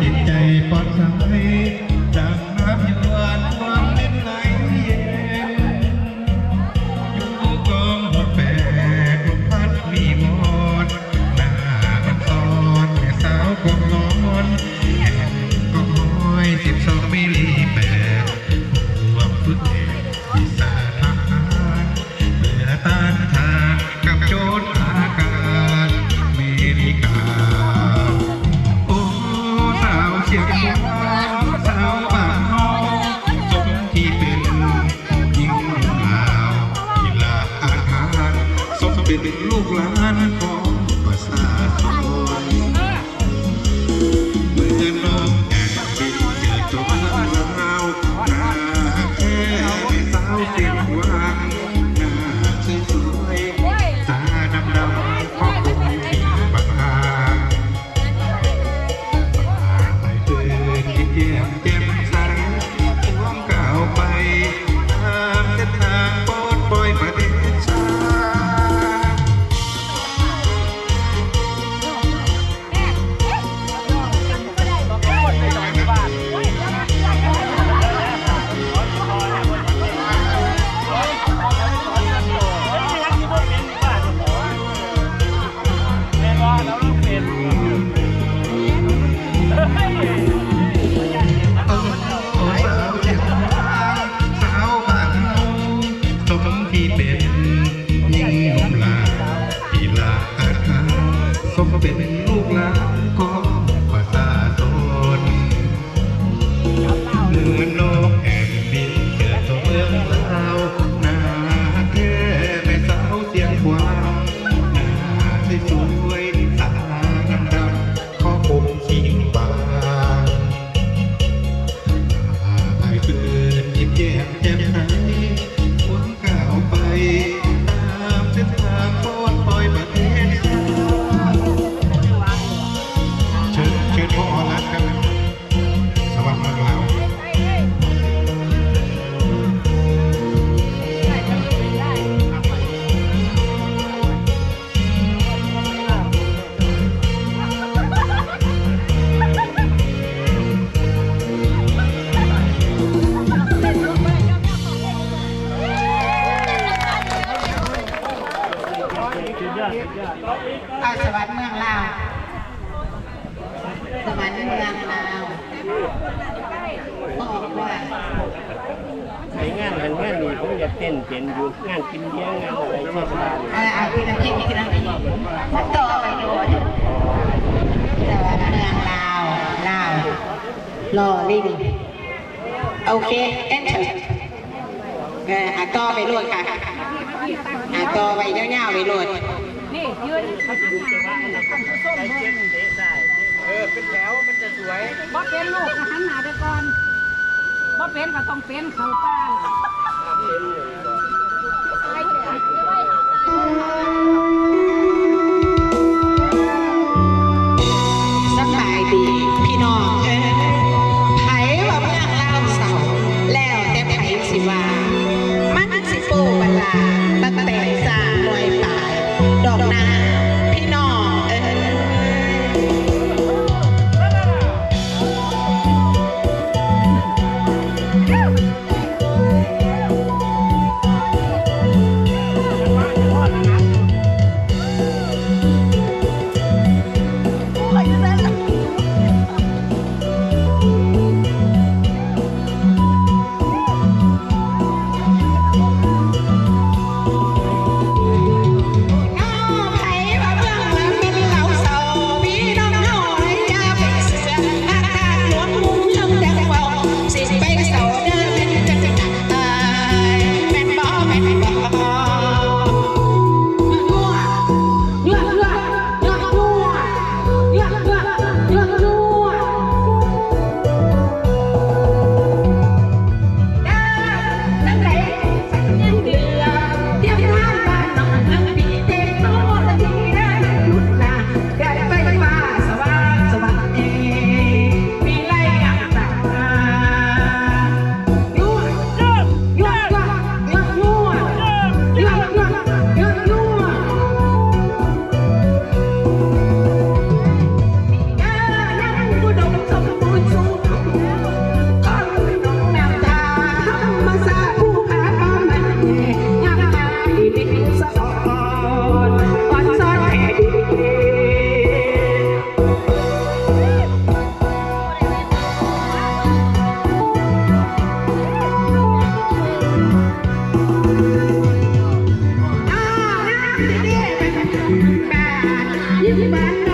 จิตใจปลอดภัย เป็น ยิ่งนุ่มลาวที่ลาอาหาสมเป็นลูกหลานของาวสวัสดิ์เมืองลาวบอกว่าไอ้งานหันงานนี้ผมอยากเต้นเป็นอยู่งานกินเลี้ยงงานอะไรเทศบาลเออเอาที่น้ำพริกที่น้ำพริกมันโตไปโดนสวัสดิ์เมืองลาวลาวรอลิงโอเค enter เอออะต่อไปรวดค่ะอะต่อไปเงี้ยวๆไปรวด นี่ยืนหันหน้าส้มเจ็บเตะได้เออเป็นแถวมันจะสวยบ่เป็นลูกก็หันหน้าไปก่อนบ่เป็นก็ต้องเป็นเขาป้าไปเถอะไปหาใจ ดีแบาทยิ้สิบบาท